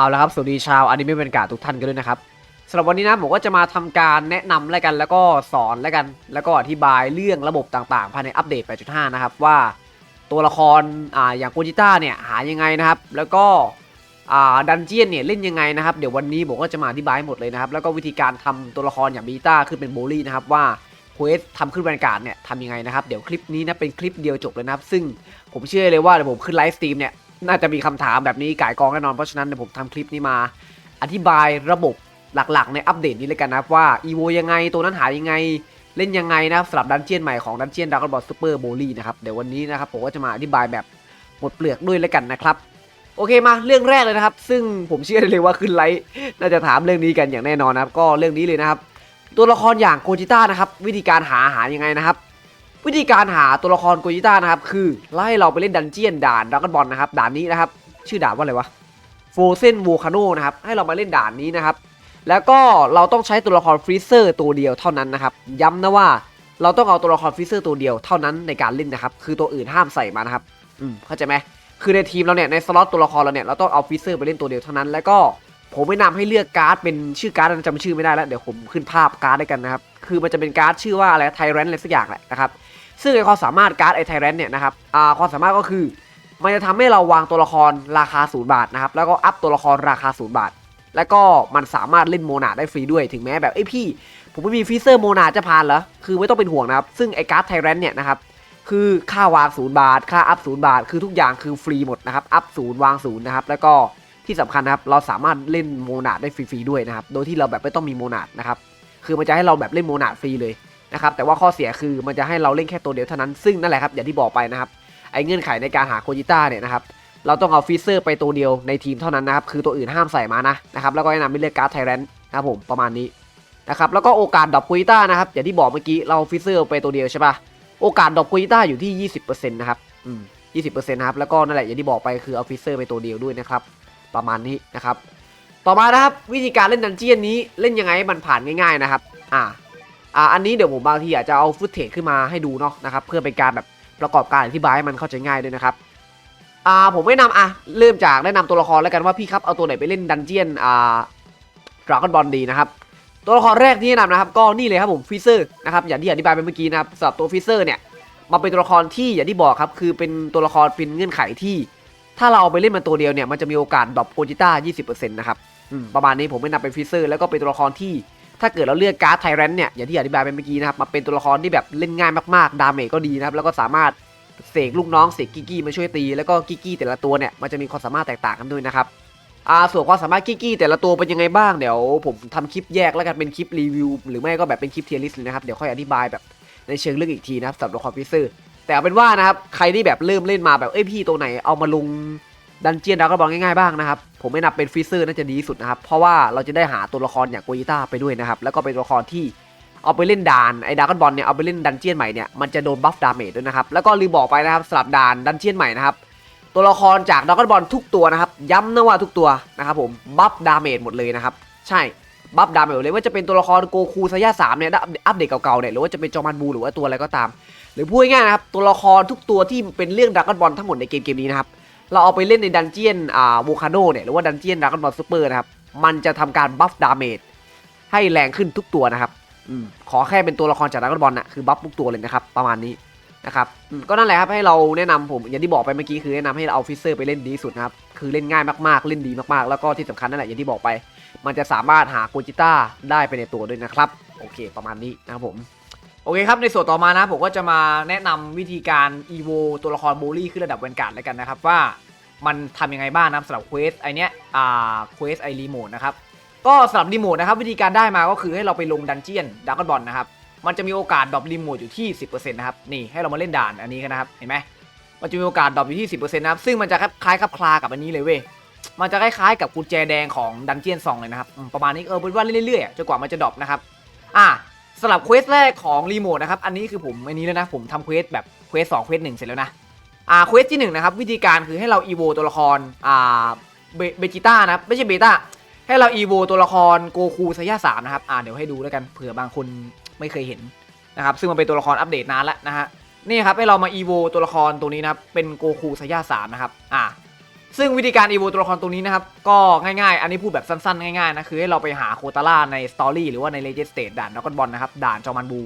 เอาละครับสวัสดีชาวอนิเมะบรรยากาทุกท่านกันด้วยนะครับสำหรับวันนี้นะผมก็จะมาทำการแนะนำแล้วกันแล้วก็สอนแล้วกัน แล้วก็อธิบายเรื่องระบบต่างๆ ภายในอัปเดต 8.5 นะครับ ว่าตัวละครอ่าอย่างโกจิต้าเนี่ยหายังไงนะครับ แล้วก็อ่าดันเจียนเนี่ยเล่นยังไงนะครับ เดี๋ยววันนี้ผมก็จะมาอธิบายให้หมดเลยนะครับ แล้วก็วิธีการทำตัวละครอย่างบีต้าขึ้นเป็นโบลี่นะครับว่าเควสทำขึ้นบรรยากาศเนี่ยทำยังไงนะครับ เดี๋ยวคลิปนี้นะเป็นคลิปเดียวจบเลยนะครับ ซึ่งผมเชื่อเลยว่าเดี๋ยวผมขึ้นไลฟ์สตรีมเนี่ย น่าจะมีคำถามแบบนี้ก่ายกองแน่นอน เพราะฉะนั้นเดี๋ยวผมทำคลิปนี้มา อธิบายระบบหลักๆ ในอัปเดตนี้เลยกันนะครับว่าอีโวยังไงตัวนั้นหายังไงเล่นยังไงนะครับสำหรับดันเจียนใหม่ของดันเจียนดากอนบอลซูเปอร์โบลี่นะครับเดี๋ยววันนี้นะครับผมก็จะมาอธิบายแบบหมดเปลือกด้วยเลยกันนะครับ โอเคมาเรื่องแรกเลยนะครับ ซึ่งผมเชื่อได้เลยว่าขึ้นไลฟ์น่าจะถามเรื่องนี้กันอย่างแน่นอนนะครับ ก็เรื่องนี้เลยนะครับ ตัวละครอย่างโกจิต้านะครับ วิธีการหาหายังไงนะครับ วิธีการหาตัวละครโกจิต้านะครับคือไล่เราไปเล่นดันเจียนด่านดราก้อนบอลนะครับด่านนี้นะครับ ชื่อด่านว่าอะไรวะโฟเซนโวคาโนนะครับให้เรามาเล่นด่านนี้นะครับ แล้วก็เราต้องใช้ตัวละครฟรีเซอร์ตัวเดียวเท่านั้นนะครับ ย้ำนะว่าเราต้องเอาตัวละครฟรีเซอร์ตัวเดียวเท่านั้นในการเล่นนะครับ คือตัวอื่นห้ามใส่มานะครับ อืมเข้าใจไหมคือในทีมเราเนี่ยในสล็อตตัวละครเราเนี่ยเราต้องเอาฟรีเซอร์ไปเล่นตัวเดียวเท่านั้น แล้วก็ผมแนะนำให้เลือกการ์ดเป็นชื่อการ์ดนั้นจำชื่อไม่ได้แล้วเดี๋ยวผมขึ้นภาพการ์ดได้กันนะครับ คือมันจะเป็นการ์ดชื่อว่าอะไรไทแรนอะไรสักอย่างแหละนะครับ ซึ่งไอความสามารถการ์ดไอไทแรนเนี่ยนะครับอ่าความสามารถก็คือ มันจะทำให้เราวางตัวละครราคาศูนย์บาทนะครับแล้วก็อัพตัวละครราคาศูนย์บาท แล้วก็มันสามารถเล่นโมนาได้ฟรีด้วยถึงแม้แบบไอพี่ ผมไม่มีฟีเซอร์โมนาจะผ่านเหรอคือไม่ต้องเป็นห่วงนะครับซึ่งไอการ์ดไทแรนเนี่ยนะครับคือค่าวางศูนย์บาท ค่าอัพศูนย์บาท คือทุกอย่างคือฟรีหมดนะครับอัพศูนย์วางศูนย์นะครับแล้วก็ที่สำคัญนะครับเราสามารถเล่นโมนาได้ฟรีๆด้วยนะครับโดยที่เราแบบไม่ต้องมีโมนานะครับคือมันจะให้เราแบบเล่นโมนาฟรีเลย นะครับแต่ว่าข้อเสียคือมันจะให้เราเล่นแค่ตัวเดียวเท่านั้นซึ่งนั่นแหละครับอย่างที่บอกไปนะครับไอ้เงื่อนไขในการหาโคจิต้าเนี่ยนะครับเราต้องเอาฟีเซอร์ไปตัวเดียวในทีมเท่านั้นนะครับคือตัวอื่นห้ามใส่มานะนะครับแล้วก็แนะนำให้เลือกการ์ดไทแรนนะครับผมประมาณนี้นะครับแล้วก็โอกาสดรอปโคจิต้านะครับอย่างที่บอกเมื่อกี้เราฟีเซอร์ไปตัวเดียวใช่ปะโอกาสดรอปโคจิต้าอยู่ที่ 20%นะครับอืม20%นะครับแล้วก็นั่นแหละอย่างที่บอกไปคือเอาฟีเซอร์ไปตัวเดียวด้วยนะครับประมาณนี้นะครับต่อมานะครับวิธีการเล่นดันเจียนนี้เล่นยังไงให้มันผ่านง่ายๆนะครับอ่า อ่าอันนี้เดี๋ยวผมบางทีอาจจะเอาฟุตเทจขึ้นมาให้ดูเนาะนะครับเพื่อเป็นการแบบประกอบการอธิบายให้มันเข้าใจง่ายด้วยนะครับอ่าผมแนะนำอะเริ่มจากแนะนำตัวละครแล้วกันว่าพี่ครับเอาตัวไหนไปเล่นดันเจียนอ่าดราก้อนบอลดีนะครับตัวละครแรกที่แนะนำนะครับก็นี่เลยครับผมฟิเซอร์นะครับอย่างที่อธิบายไปเมื่อกี้นะครับสำหรับตัวฟิเซอร์เนี่ยมาเป็นตัวละครที่อย่างที่บอกครับคือเป็นตัวละครเป็นเงื่อนไขที่ ถ้าเราเอาไปเล่นมันตัวเดียวเนี่ยมันจะมีโอกาสดรอปโกจิต้า20%นะครับอืมประมาณนี้ผมไม่นำเป็นฟิเซอร์แล้วก็เป็นตัวละครที่ ถ้าเกิดเราเลือกการ์ดไทแรนเนี่ยอย่างที่อธิบายไปเมื่อกี้นะครับมาเป็นตัวละครที่แบบเล่นง่ายมากๆ ดาเมจก็ดีนะครับแล้วก็สามารถเสกลูกน้องเสกกิกกี้มาช่วยตีแล้วก็กิกกี้แต่ละตัวเนี่ยมันจะมีความสามารถแตกต่างกันด้วยนะครับอ่าส่วนความสามารถกิกกี้แต่ละตัวเป็นยังไงบ้างเดี๋ยวผมทำคลิปแยกแล้วกันเป็นคลิปรีวิวหรือไม่ก็แบบเป็นคลิปเทียร์ลิสต์เลยนะครับเดี๋ยวค่อยอธิบายแบบในเชิงลึกอีกทีนะครับสำหรับตัวละครฟิเซอร์แต่เอาเป็นว่านะครับใครที่แบบเริ่มเล่นมาแบบเอ้ยพี่ตัวไหนเอามาลง ดันเจียนดราก้อนบอลง่ายๆบ้างนะครับผมไม่นับเป็นฟิเซอร์น่าจะดีสุดนะครับเพราะว่าเราจะได้หาตัวละครอย่างโกยิต้าไปด้วยนะครับแล้วก็เป็นตัวละครที่เอาไปเล่นด่านไอ้ดราก้อนบอลเนี่ยเอาไปเล่นดันเจียนใหม่เนี่ยมันจะโดนบัฟดาเมจด้วยนะครับแล้วก็ลืมบอกไปนะครับสลับด่านดันเจียนใหม่นะครับตัวละครจากดราก้อนบอลทุกตัวนะครับย้ำนะว่าทุกตัวนะครับผมบัฟดาเมจหมดเลยนะครับใช่บัฟดาเมจเลยว่าจะเป็นตัวละครโกคูซายาสามเนี่ยอัปเดตเก่าๆเนี่ยหรือว่าจะเป็นจอมันบูหรือว่าตัวอะไรก็ตาม หรือพูดง่ายๆนะครับตัวละครทุกตัวที่เป็นเรื่องดราก้อนบอลทั้งหมดในเกมเกมนี้นะครับ เราเอาไปเล่นในดันเจียนอ่าโวคาโนเนี่ยหรือว่าดันเจียนดราก้อนบอลซูเปอร์นะครับมันจะทำการบัฟดาเมจให้แรงขึ้นทุกตัวนะครับอืมขอแค่เป็นตัวละครจากดราก้อนบอลน่ะคือบัฟทุกตัวเลยนะครับประมาณนี้นะครับก็นั่นแหละครับให้เราแนะนำผมอย่างที่บอกไปเมื่อกี้คือแนะนำให้เราเอาฟิเซอร์ไปเล่นดีสุดนะครับคือเล่นง่ายมากๆเล่นดีมากๆ แล้วก็ที่สำคัญนั่นแหละอย่างที่บอกไป มันจะสามารถหาโกจิต้าได้ไปในตัวด้วยนะครับโอเค ประมาณนี้นะครับผม โอเคครับในส่วนต่อมานะผมก็จะมาแนะนำวิธีการ EVO ตัวละครบูลลี่ขึ้นระดับแวนการ์ดแล้วกันนะครับว่ามันทำยังไงบ้างนะครับสำหรับเควสไอเนี้ยอ่าเควสไอรีโมทนะครับก็สำหรับรีโมทนะครับวิธีการได้มาก็คือให้เราไปลงดันเจียนดักกอนบอลนะครับมันจะมีโอกาสดรอปรีโมทอยู่ที่ 10%นะครับนี่ให้เรามาเล่นด่านอันนี้กันนะครับเห็นไหมมันจะมีโอกาสดรอปอยู่ที่ 10%นะครับซึ่งมันจะคล้ายๆกับคลากับอันนี้เลยเว้ยมันจะคล้ายๆกับกุญแจแดงของดันเจียนซองเลยนะครับประมาณนี้เออเป็นว่าเล่นเรื่อยๆจนกว่ามันจะดรอปนะครับอะ สำหรับเควสแรกของรีโมทนะครับ อันนี้คือผมอันนี้แล้วนะ ผมทำเควสแบบเควสสองเควสหนึ่งเสร็จแล้วนะ อ่า เควสที่หนึ่งนะครับ วิธีการคือให้เราอีโวตัวละคร อ่า เบจิต้านะครับไม่ใช่เบต้า ให้เราอีโวตัวละครโกคูไซยาสามนะครับ อ่า เดี๋ยวให้ดูแล้วกัน เผื่อบางคนไม่เคยเห็นนะครับ ซึ่งมันเป็นตัวละครอัปเดตนานแล้วนะฮะ นี่ครับให้เรามาอีโวตัวละครตัวนี้นะครับ เป็นโกคูไซยาสามนะครับ อ่า ซึ่งวิธีการ evo ตัวละครตัวนี้นะครับ ก็ง่ายๆ อันนี้พูดแบบสั้นๆ ง่ายๆนะ คือให้เราไปหาโคตาร่าในสตอรี่หรือว่าในเลเจนด์สเตทด่านดอกบอลนะครับ ด่านจอมันบู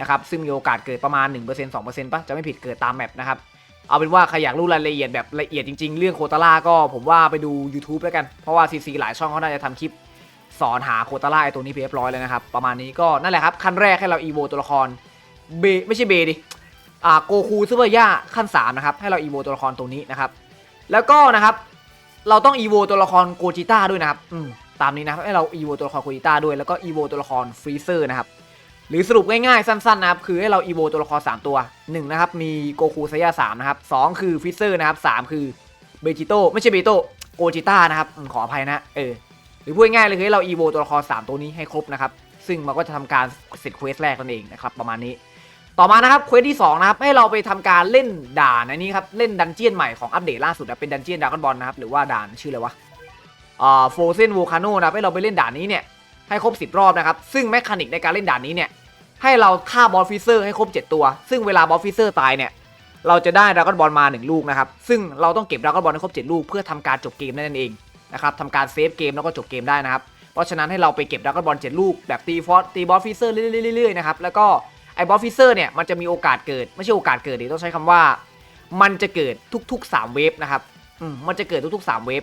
นะครับ ซึ่งมีโอกาสเกิดประมาณ 1% 2%ป่ะ จะไม่ผิดเกิดตามแมปนะครับ เอาเป็นว่าใครอยากรู้รายละเอียดแบบละเอียดจริงๆ เรื่องโคตาร่าก็ผมว่าไปดู YouTube แล้วกัน เพราะว่า CC หลายช่องเขาน่าจะทำคลิป สอนหาโคตาร่าไอตัวนี้เรียบร้อยแล้วนะครับ ประมาณนี้ก็นั่นแหละครับขั้นแรกให้เรา evo ตัวละครเบไม่ใช่เบดิอ่าโกคูซูเปอร์ย่าขั้น3นะครับให้เรา evo ตัวละครตัวนี้นะครับ แล้วก็นะครับเราต้อง evo ตัวละครโกจิต้าด้วยนะครับอืมตามนี้นะครับให้เรา evo ตัวละครโกจิต้าด้วยแล้วก็ evo ตัวละครฟรีเซอร์นะครับหรือสรุปง่ายๆสั้นๆนะครับคือให้เรา evo ตัวละคร 3 ตัว 1 นะครับ มีโกคูไซยา3นะครับ2คือฟรีเซอร์นะครับ3คือเบจิโตไม่ใช่เบจิโตโกจิต้านะครับขออภัยนะเออหรือพูดง่ายๆเลยคือให้เรา evo ตัวละคร 3 ตัวนี้ให้ครบนะครับซึ่งมันก็จะทำการเสร็จเควสแรกนั่นเองนะครับประมาณนี้ ต่อมานะครับเควสที่2นะครับให้เราไปทำการเล่นด่านอันนี้ครับเล่นดันเจียนใหม่ของอัปเดตล่าสุดนะเป็นดันเจียนดากอนบอลนะครับหรือว่าด่านชื่ออะไรวะอ่าโฟเซนวูคาโนนะให้เราไปเล่นด่านนี้เนี่ยให้ครบ 10 รอบนะครับซึ่งแมคานิกในการเล่นด่านนี้เนี่ยให้เราฆ่าบอสฟิเซอร์ให้ครบ 7 ตัว ซึ่งเวลาบอสฟิเซอร์ตายเนี่ยเราจะได้ดากอนบอลมา 1 ลูกนะครับซึ่งเราต้องเก็บดากอนบอลให้ครบ 7 ลูก เพื่อทำการจบเกมนั่นเองนะครับทำการเซฟเกมแล้วก็จบเกมได้นะครับเพราะฉะนั้นให้เราไปเก็บดากอนบอล7ลูกแบบตีฟอสตีบอสฟิเซอร์เรื่อยๆนะครับแล้วก็ ไอ้บอสฟิเซอร์เนี่ยมันจะมีโอกาสเกิด ไม่ใช่โอกาสเกิดดิต้องใช้คำว่า มันจะเกิดทุกๆ 3 เวฟนะครับอืมมันจะเกิดทุกๆ 3 เวฟ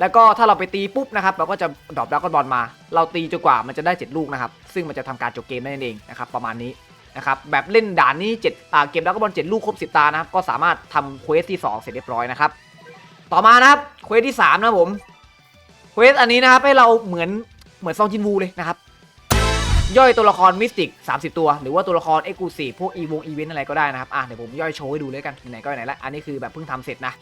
แล้วก็ถ้าเราไปตีปุ๊บนะครับเราก็จะดรอปดากอนบอลมา เราตีจนกว่ามันจะได้ 7 ลูกนะครับ ซึ่งมันจะทำการจบเกมได้นั่นเองนะครับประมาณนี้นะครับแบบเล่นด่านนี้7อ่าเก็บดากอนบอล7ลูกครบ10 ตานะครับก็สามารถทำเควสที่ 2 เสร็จเรียบร้อยนะครับต่อมานะครับเควสที่ 3 นะผมเควสอันนี้นะครับให้เราเหมือนเหมือนซองจินวูเลยนะครับ ย่อยตัวละครมิสติก 30 ตัว หรือว่าตัวละครเอ็กซ์คลูซีฟพวกอีวงอีเวนต์อะไรก็ได้นะครับ อะเดี๋ยวผมย่อยโชว์ให้ดูเลยกันไหนก็ไหนละอันนี้คือแบบเพิ่งทำเสร็จนะ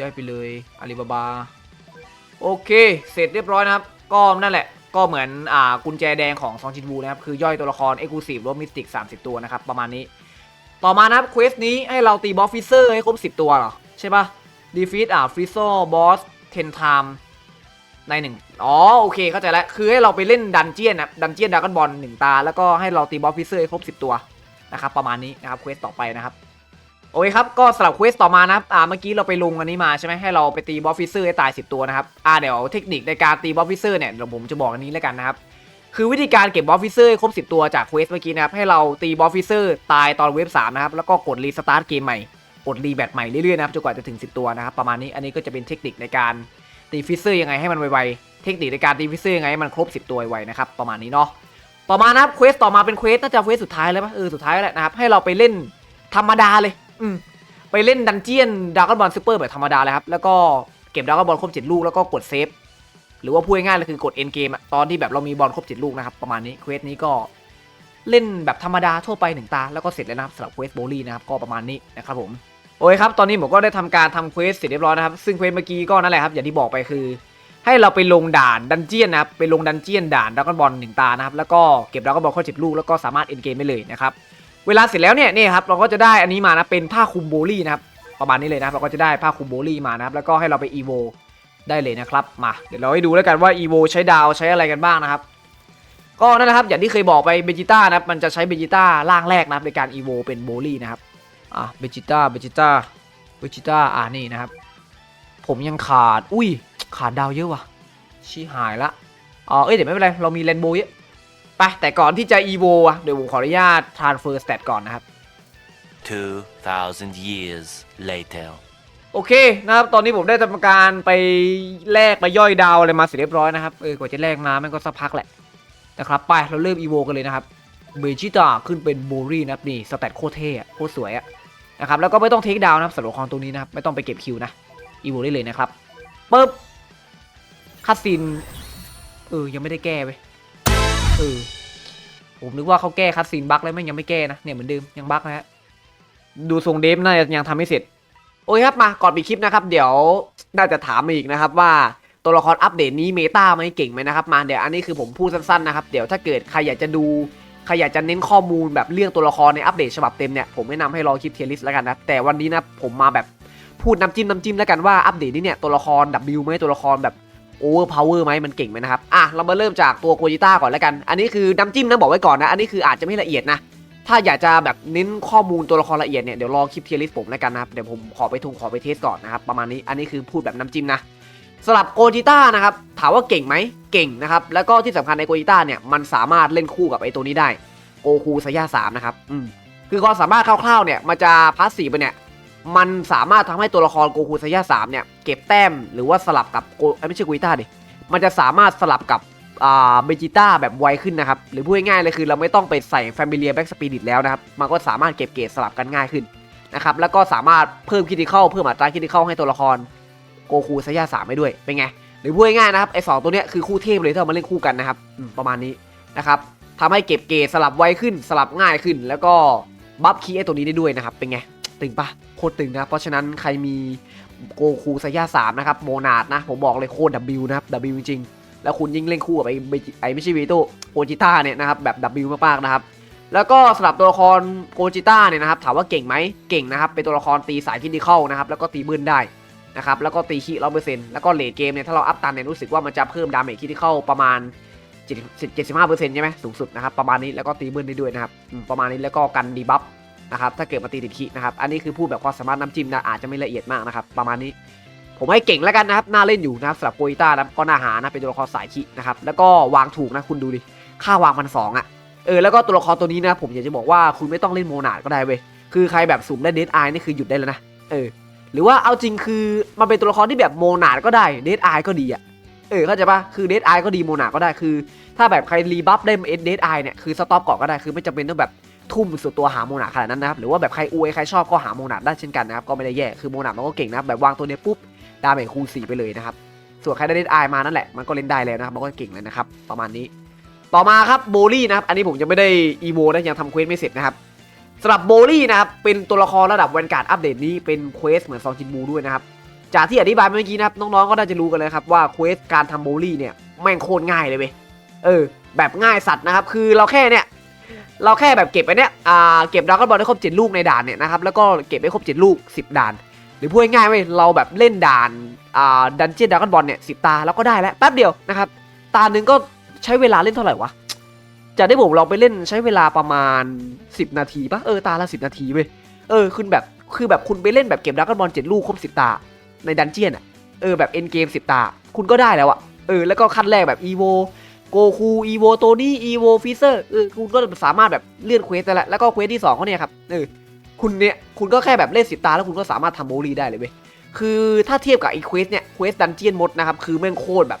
ย่อยไปเลยอาลีบาบาโอเค เสร็จเรียบร้อยนะครับ ก็นั่นแหละ ก็เหมือนอ่ากุญแจแดงของซองจินวูนะครับ คือย่อยตัวละครเอ็กซ์คลูซีฟรวมมิสติก 30 ตัวนะครับ ประมาณนี้ ต่อมานะครับเควสนี้ให้เราตีบอสฟิเซอร์ให้ครบ 10 ตัวเหรอ ใช่ปะดีฟีดอ่าฟริโซบอสเทนไทม์ในหนึ่งอ๋อโอเคเข้าใจแล้ว คือให้เราไปเล่นดันเจียนนะดันเจียนดากอนบอลหนึ่งตา แล้วก็ให้เราตีบอสฟิเซอร์ให้ครบ 10 ตัวนะครับประมาณนี้นะครับเควสต่อไปนะครับ โอเคครับ ก็สำหรับเควสต่อมานะครับอ่าเมื่อกี้เราไปลงอันนี้มาใช่ไหมให้เราไปตีบอสฟิเซอร์ให้ตาย 10 ตัวนะครับอ่าเดี๋ยวเทคนิคในการตีบอสฟิเซอร์เนี่ยเดี๋ยวผมจะบอกอันนี้แล้วกันนะครับคือวิธีการเก็บบอสฟิเซอร์ครบ 10 ตัวจากเควสเมื่อกี้นะครับให้เราตีบอสฟิเซอร์ตายตอนเวฟ3นะครับแล้วก็กดรีสตาร์ทเกมใหม่กดรีแบตใหม่เรื่อยๆนะครับจนกว่าจะถึง 10 ตัวนะครับประมาณนี้อันนี้ก็จะเป็นเทคนิคในการตีฟิเซอร์ยังไงให้มันไวๆเทคนิคในการตีฟิเซอร์ยังไงให้มันครบ 10 ตัวไวนะครับประมาณนี้เนาะต่อมานะครับเควสต่อมาเป็นเควสน่าจะเควสสุดท้ายเลยปะเออสุดท้ายแล้วนะครับให้เราไปเล่นธรรมดาเลย อืมไปเล่นดันเจียนดากอนบอลซูเปอร์แบบธรรมดาเลยครับ แล้วก็เก็บดากอนบอลครบ7ลูกแล้วก็กดเซฟ หรือว่าพูดง่ายๆเลยคือกดเอ็นเกมตอนที่แบบเรามีบอลครบ7ลูกนะครับ ประมาณนี้เควสนี้ก็เล่นแบบธรรมดาทั่วไปหนึ่งตา แล้วก็เสร็จแล้วนะครับสำหรับเควสโบลี่นะครับก็ประมาณนี้นะครับผมโอเคครับ ตอนนี้ผมก็ได้ทำการทำเควสเสร็จเรียบร้อยนะครับ ซึ่งเควสเมื่อกี้ก็นั่นแหละครับ อย่างที่บอกไปคือ ให้เราไปลงด่านดันเจียนนะครับ ไปลงดันเจียนด่านดากอนบอลหนึ่งตานะครับ แล้วก็เก็บดากอนบอลครบ7ลูก แล้วก็สามารถเอ็นเกมได้เลยนะครับ เวลาเสร็จแล้วเนี่ยนี่ครับเราก็จะได้อันนี้มานะเป็นผ้าคลุมโบลี่นะครับประมาณนี้เลยนะครับเราก็จะได้ผ้าคลุมโบลี่มานะครับแล้วก็ให้เราไปอีโวได้เลยนะครับมาเดี๋ยวเราให้ดูแล้วกันว่าอีโวใช้ดาวใช้อะไรกันบ้างนะครับก็นั่นแหละครับอย่างที่เคยบอกไปเบจิต้านะครับมันจะใช้เบจิต้าร่างแรกนะครับในการอีโวเป็นโบลี่นะครับอะเบจิต้าเบจิต้าเบจิต้าอ่านี่นะครับ ผมยังขาด อุ้ยขาดดาวเยอะว่ะชี้หายละอ๋อเอ้ยเดี๋ยวไม่เป็นไรเรามีเรนโบว์เยอะ ไปแต่ก่อนที่จะอีโวอะเดี๋ยวผมขออนุญาต transfer stat ก่อนนะครับ 2,000 years later. โอเคนะครับ ตอนนี้ผมได้ทำการไปแลกไปย่อยดาวอะไรมาเสร็จเรียบร้อยนะครับ เออกว่าจะแลกมามันก็สักพักแหละนะครับ ไปเราเริ่มอีโวกันเลยนะครับเบจิต้าขึ้นเป็นโบรี่นะครับนี่สแตทโคตรเท่อะโคตรสวยอะนะครับแล้วก็ไม่ต้องเทคดาวน์นะครับสำหรับของตัวนี้นะครับ ไม่ต้องไปเก็บคิวนะอีโวได้เลยนะครับปึ๊บคัสซินเออยังไม่ได้แก้ไป เออผมนึกว่าเขาแก้คัสซินบั๊กแล้วแม่ยังไม่แก้นะเนี่ยเหมือนเดิมยังบั๊กนะฮะดูทรงเดฟน่าจะยังทำไม่เสร็จ โอเคครับมาก่อนปิดคลิปนะครับ เดี๋ยวน่าจะถามมาอีกนะครับว่าตัวละครอัปเดตนี้เมตาไหมเก่งไหมนะครับมาเดี๋ยวอันนี้คือผมพูดสั้นๆนะครับเดี๋ยวถ้าเกิดใครอยากจะดูใครอยากจะเน้นข้อมูลแบบเรื่องตัวละครในอัปเดตฉบับเต็มเนี่ยผมแนะนำให้รอคลิปเทียริสแล้วกันนะแต่วันนี้นะผมมาแบบพูดน้ำจิ้มน้ำจิ้มแล้วกันว่าอัปเดตนี้เนี่ยตัวละคร W ไหมตัวละครแบบ โอเวอร์พาวเวอร์ไหมมันเก่งไหมนะครับ อะ เรามาเริ่มจากตัวโกจิต้าก่อนแล้วกัน อันนี้คือน้ำจิ้มนะบอกไว้ก่อนนะ อันนี้คืออาจจะไม่ละเอียดนะ ถ้าอยากจะแบบเน้นข้อมูลตัวละครละเอียดเนี่ย เดี๋ยวรอคลิปเทียริสผมแล้วกันนะครับ เดี๋ยวผมขอไปทุงขอไปเทสก่อนนะครับ ประมาณนี้ อันนี้คือพูดแบบน้ำจิ้มนะสำหรับโกจิต้านะครับ ถามว่าเก่งไหมเก่งนะครับ แล้วก็ที่สำคัญในโกจิต้าเนี่ย มันสามารถเล่นคู่กับไอ้ตัวนี้ได้ โกคูสยาสามนะครับ อืม คือความสามารถคร่าวๆเนี่ย มันจะพาสซีฟไปเนี่ย มันสามารถทำให้ตัวละครโกคูสยาสามเนี่ยเก็บแต้มหรือว่าสลับกับโกเอ้ไม่ใช่กจิต้าดิมันจะสามารถสลับกับอ่าเบจิต้าแบบไวขึ้นนะครับ หรือพูดง่ายๆเลยคือเราไม่ต้องไปใส่ Familiar Back Spirit แล้วนะครับ มันก็สามารถเก็บเกรดสลับกันง่ายขึ้นนะครับ แล้วก็สามารถเพิ่มคิติเข้าเพิ่มอัตราคิติเข้าให้ตัวละครโกคูซายาสามไปด้วย เป็นไง หรือพูดง่ายๆนะครับไอ้สองตัวเนี้ยคือคู่เทพเลยถ้าเอามาเล่นคู่กันนะครับประมาณนี้นะครับทำให้เก็บเกรดสลับไวขึ้นสลับง่ายขึ้น แล้วก็บัฟคีย์ไอ้ตัวนี้ได้ด้วยนะครับเป็นไง ตึงปะโคตรตึงนะ เพราะฉะนั้นใครมีโกคูไซายาสามนะครับโมนาดนะ ผมบอกเลยโคตร W นะครับ W จริงๆ แล้วคุณยิ่งเล่นคู่กับไอ้ไอ้ไม่ใช่วีโตโกจิต้าเนี่ยนะครับแบบ W มากๆนะครับ แล้วก็สำหรับตัวละครโกจิต้าเนี่ยนะครับถามว่าเก่งไหมเก่งนะครับ เป็นตัวละครตีสายคิดิเข้านะครับแล้วก็ตีบืนได้นะครับแล้วก็ตีคีร้อยเปอร์เซ็นต์แล้วก็เลดเกมเนี่ยถ้าเราอัพตันเนี่ยรู้สึกว่ามันจะเพิ่มดาเมจคิดิเข้าประมาณ75เปอร์เซ็นต์ใช่ไหมสูงสุดนะครับประมาณนี้แล้วก็ตีบืนได้ด้วยนะครับประมาณนี้แล้วก็กันดีบัฟ นะครับถ้าเกิดมาตีติดคีนะครับอันนี้คือพูดแบบความสามารถน้ำจิ้มนะอาจจะไม่ละเอียดมากนะครับประมาณนี้ ผมให้เก่งแล้วกันนะครับน่าเล่นอยู่นะครับสำหรับโกอิต้านะก็น่าหานะเป็นตัวละครสายคินะครับแล้วก็วางถูกนะคุณดูดิค่าวางพันสองอะเออแล้วก็ตัวละครตัวนี้นะผมอยากจะบอกว่าคุณไม่ต้องเล่นโมนาดก็ได้เว้ยคือใครแบบสุ่มได้เดดไอนี่คือหยุดได้แล้วนะเออหรือว่าเอาจริงคือมันเป็นตัวละครที่แบบโมนาดก็ได้เดดไอก็ดีอะเออเข้าใจปะคือเดดไอก็ดีโมนาดก็ได้คือ ถ้าแบบใครรีบัฟได้เดดไอเนี่ยคือสต็อปก่อนก็ได้คือไม่จำเป็นต้องแบบ ทุ่มสุดตัวหาโมนาขนาดนั้นนะครับหรือว่าแบบใครอวยใครชอบก็หาโมนาได้เช่นกันนะครับก็ไม่ได้แย่คือโมนามันก็เก่งนะครับแบบวางตัวเนี้ยปุ๊บดาเมจคูณ4ไปเลยนะครับส่วนใครได้เล่นไอมานั่นแหละมันก็เล่นได้แล้วนะครับมันก็เก่งเลยนะครับประมาณนี้ ต่อมาครับโบลี่นะครับอันนี้ผมยังไม่ได้อีโวนะยังทำเควสไม่เสร็จนะครับสำหรับโบลี่นะครับเป็นตัวละครระดับแวนการ์ดอัปเดตนี้เป็นเควสเหมือนซองจินบูด้วยนะครับจากที่อธิบายเมื่อกี้นะครับน้องๆก็น่าจะรู้กันเลยครับว่าเควสการทำโบลี่เนี่ยแม่งโคตรง่ายเลยเว้ยเออแบบง่ายสัตว์นะครับคือเราแค่เนี่ย เราแค่แบบเก็บไปเนี่ยอ่าเก็บดราก้อนบอลได้ครบ7ลูกในด่านเนี่ยนะครับแล้วก็เก็บได้ครบ7ลูก10ด่าน หรือพูดง่ายๆเว้ยเราแบบเล่นด่านอ่าดันเจี้ยนดราก้อนบอลเนี่ยสิตาแล้วก็ได้แล้วแป๊บเดียวนะครับตาหนึ่งก็ใช้เวลาเล่นเท่าไหร่วะจะได้ผมเราไปเล่นใช้เวลาประมาณ 10 นาทีปะเออตาละ10นาทีเว้ยเออคุณแบบคือแบบคุณไปเล่นแบบเก็บดราก้อนบอลเจ็ดลูกครบสิตาในดันเจี้ยนอะเออแบบเอ็นเกมสิตา คุณก็ได้แล้วอะเออแล้วก็ขั้นแรกแบบอีโว โกคูอีโวโตนี่อีโวฟิเซอร์เออคุณก็สามารถแบบเลื่อนเควสได้แล้วแล้วก็เควสที่สองเขาเนี่ยครับเออคุณเนี่ยคุณก็แค่แบบเล่นสิตาแล้วคุณก็สามารถทำโมลีได้เลยเว้ยคือถ้าเทียบกับไอ้เควสเนี่ยเควสดันเจียนมดนะครับคือแม่งโคตรแบบ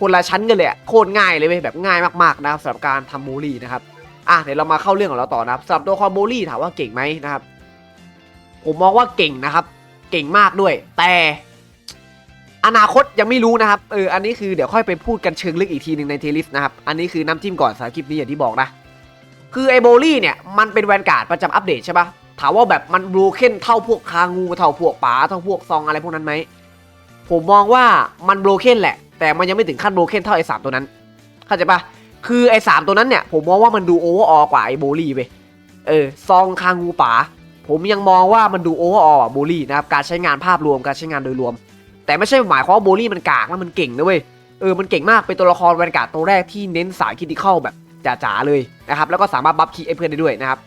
คนละชั้นกันเลยอะโคตรง่ายเลยเว้ยแบบง่ายมากๆนะครับสำหรับการทำโมลีนะครับอะเดี๋ยวเรามาเข้าเรื่องของเราต่อนะครับสำหรับตัวคอมโมลี่ถามว่าเก่งไหมนะครับ ผมมองว่าเก่งนะครับ เก่งมากด้วย แต่ อนาคตยังไม่รู้นะครับ เออ อันนี้คือเดี๋ยวค่อยไปพูดกันเชิงลึกอีกทีหนึ่งในเทลิสนะครับ อันนี้คือน้ำจิ้มก่อนสำหรับคลิปนี้อย่างที่บอกนะ คือไอโบลี่เนี่ย มันเป็นแวนการ์ดประจำอัปเดตใช่ปะถามว่าแบบมันบลูเคนเท่าพวกคางูเท่าพวกป๋าเท่าพวกซองอะไรพวกนั้นไหม ผมมองว่ามันโบรเคนแหละ แต่มันยังไม่ถึงขั้นโบรเคนเท่าไอสามตัวนั้น เข้าใจปะคือไอสามตัวนั้นเนี่ย ผมมองว่ามันดูโอเวอร์ออกว่าไอโบลี่ไปเออ ซองคางูป๋า ผมยังมองว่ามันดูโอเวอร์ออกว่าโบลี่นะครับ การใช้งานภาพรวม การใช้งานโดยรวม แต่ไม่ใช่หมายความว่าโบลี่มันกากแล้วมันเก่งนะเว้ยเออมันเก่งมากเป็นตัวละครแวนการ์ดตัวแรกที่เน้นสายคิดดิเข้าแบบจ๋าๆเลยนะครับแล้วก็สามารถบัฟคีไอ้เพื่อนได้ด้วยนะครับ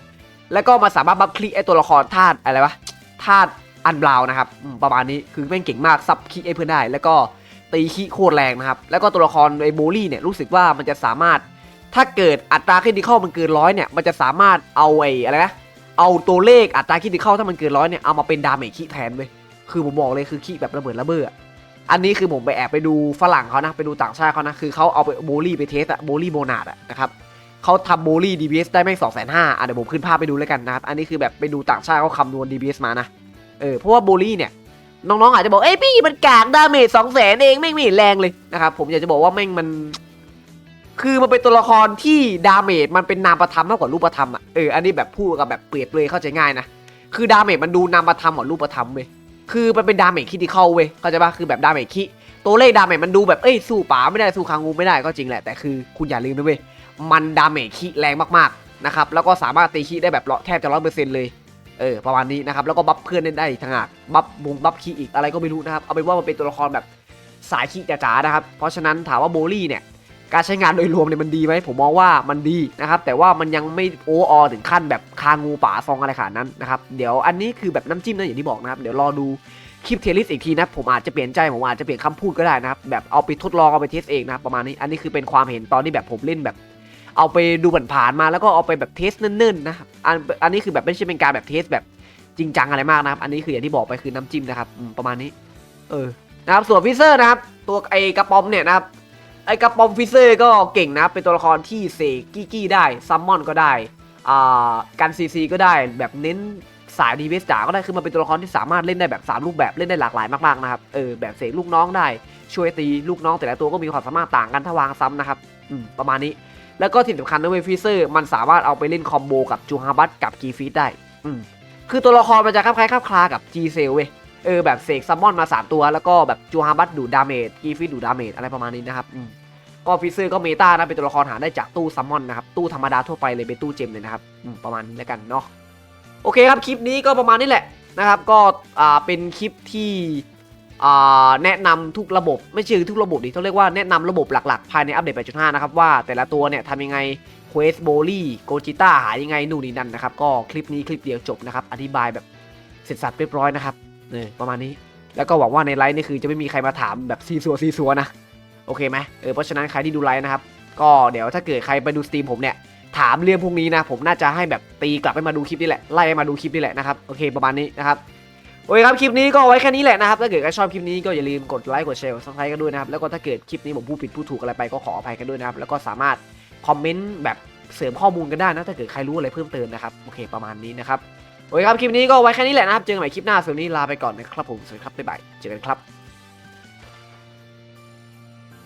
แล้วก็มาสามารถบัฟคลิไอ้ตัวละครธาตุอะไรวะธาตุอันบราวนะครับประมาณนี้คือแม่งเก่งมากซับคีไอ้เพื่อนได้ แล้วก็ตีขี้โคตรแรงนะครับแล้วก็ตัวละครไอ้โบลี่เนี่ยรู้สึกว่ามันจะสามารถถ้าเกิดอัตราคริติคอลมันเกินร้อยเนี่ยมันจะสามารถเอาไอ้อะไรนะเอาตัวเลขอัตราคริติคอลถ้ามันเกินร้อยเนี่ยเอามาเป็นดาเมจขี้แทนเว้ย คือผมบอกเลยคือขี้แบบระเบิดระเบ้ออันนี้คือผมไปแอบไปดูฝรั่งเขานะไปดูต่างชาติเขานะคือเขาเอาไปโบลี่ไปเทสอะโบลี่โบนาดอะนะครับเขาทำโบลี่ DBS ได้ไม่งสองแสนห้าอะเดี๋ยวผมขึ้นภาพไปดูแล้วกันนะครับอันนี้คือแบบไปดูต่างชาติเขาคำนวณ DBS มานะเออเพราะว่าโบลี่เนี่ยน้องๆอาจจะบอกเอ้ยพี่มันกากดาเมจสองแสนเองแม่งไม่แรงเลยนะครับผมอยากจะบอกว่าแม่งมัน คือมันเป็นตัวละครที่ดาเมจมันเป็นนามประธรรมมากกว่ารูปธรรมอะเอออันนี้แบบพูดกับแบบเปรียบเลยเข้าใจง่ายนะคือดาเมจมันดูนามธรรมกว่ารูปธรรมเว้ย คือมันเป็นดาเมจคิดที่เข้าเว้ยเข้าใจปะคือแบบดาเมจคิตัวเลขดาเมจมันดูแบบเอ้ยสู้ป๋าไม่ได้สู้คางงูไม่ได้ก็จริงแหละแต่คือคุณอย่าลืมนะเว้ยมันดาเมจคิแรงมากๆนะครับแล้วก็สามารถตีคิได้แบบเลาะแทบจะร้อยเปอร์เซ็นต์เลยเออประมาณนี้นะครับแล้วก็บัฟเพื่อนได้อีกทางหากบัฟบุงบัฟคีอีกอะไรก็ไม่รู้นะครับเอาเป็นว่ามันเป็นตัวละครแบบสายคีจ๋าๆนะครับเพราะฉะนั้นถามว่าโบลี่เนี่ย การใช้งานโดยรวมเนี่ยมันดีไหมผมมองว่ามันดีนะครับแต่ว่ามันยังไม่โอออถึงขั้นแบบคางูป่าซองอะไรขนาดนั้นนะครับเดี๋ยวอันนี้คือแบบน้ำจิ้มนะอย่างที่บอกนะครับเดี๋ยวรอดูคลิปเทลิสอีกทีนะผมอาจจะเปลี่ยนใจผมอาจจะเปลี่ยนคำพูดก็ได้นะครับแบบเอาไปทดลองเอาไปเทสเองนะครับประมาณนี้อันนี้คือเป็นความเห็นตอนที่แบบผมเล่นแบบ เอาไปดูผ่านๆมาแล้วก็เอาไปแบบเทสเนิ่นๆนะครับอันอันนี้คือแบบไม่ใช่เป็นการแบบเทสแบบจริงจังอะไรมากนะครับ อันนี้คืออย่างที่บอกไปคือน้ำจิ้มนะครับประมาณนี้ เออนะครับส่วนฟิเซอร์นะครับ ตัวไอกระป๋อมเนี่ยนะครับ ไอกระป๋อมฟิเซอร์ก็เก่งนะ เป็นตัวละครที่เสกกี้กี้ได้ซัมมอนก็ได้อ่ากันซีซีก็ได้แบบเน้นสายดีเวสจ๋าก็ได้คือมันเป็นตัวละครที่สามารถเล่นได้แบบ 3 รูปแบบเล่นได้หลากหลายมากๆนะครับเออแบบเสกลูกน้องได้ ช่วยตีลูกน้องแต่ละตัวก็มีความสามารถต่างกันถ้าวางซ้ำนะครับอืมประมาณนี้ แล้วก็ที่สำคัญนะเว้ยฟิเซอร์มันสามารถเอาไปเล่นคอมโบกับจูฮาบัตกับกีฟีดได้อืมคือตัวละครมันจะคล้ายๆคล้ายคลากับ G เซลเว้ยเออแบบเสกซัมมอนมา 3 ตัว แล้วก็แบบจูฮาบัตดูดดาเมจกีฟิตดูดาเมจอะไรประมาณนี้นะครับอืม ก็ฟิเซอร์ก็เมตานะเป็นตัวละครหาได้จากตู้ซัมมอนนะครับตู้ธรรมดาทั่วไปเลยเป็นตู้เจมเลยนะครับประมาณนี้แล้วกันเนาะโอเคครับคลิปนี้ก็ประมาณนี้แหละนะครับก็อ่าเป็นคลิปที่อ่าแนะนำทุกระบบไม่ใช่ทุกระบบดิต้องเรียกว่าแนะนำระบบหลักๆ ภายในอัปเดต 8.5 นะครับว่าแต่ละตัวเนี่ยทำยังไงเควสโบลี่โกจิต้าหายังไงนู่นนี่นั่นนะครับก็คลิปนี้คลิปเดียวจบนะครับอธิบายแบบเสร็จสับเรียบร้อยนะครับเนี่ยประมาณนี้แล้วก็หวังว่าในไลฟ์นี่คือจะไม่มีใครมาถามแบบซีซัวซีซัวนะ โอเคไหมเออเพราะฉะนั้นใครที่ดูไลฟ์นะครับ ก็เดี๋ยวถ้าเกิดใครไปดูสตรีมผมเนี่ยถามเรื่องพวกนี้นะ ผมน่าจะให้แบบตีกลับไปมาดูคลิปนี่แหละไล่มาดูคลิปนี่แหละนะครับโอเคประมาณนี้นะครับโอเคครับคลิปนี้ก็ไว้แค่นี้แหละนะครับถ้าเกิดใครชอบคลิปนี้ก็อย่าลืมกดไลค์กดแชร์กดซับสไครต์กันด้วยนะครับแล้วก็ถ้าเกิดคลิปนี้ผมพูดผิดพูดถูกอะไรไปก็ขออภัยกันด้วยนะครับแล้วก็สามารถคอมเมนต์แบบเสริมข้อมูลกันได้นะถ้าเกิดใครรู้อะไรเพิ่มเติมนะครับโอเคประมาณนี้นะครับโอเคครับคลิปนี้ก็ไว้แค่นี้แหละนะครับเจอกันใหม่คลิปหน้าส่วนนี้ลาไปก่อนนะครับผมสวัสดีครับบ๊ายบายเจอกันครับ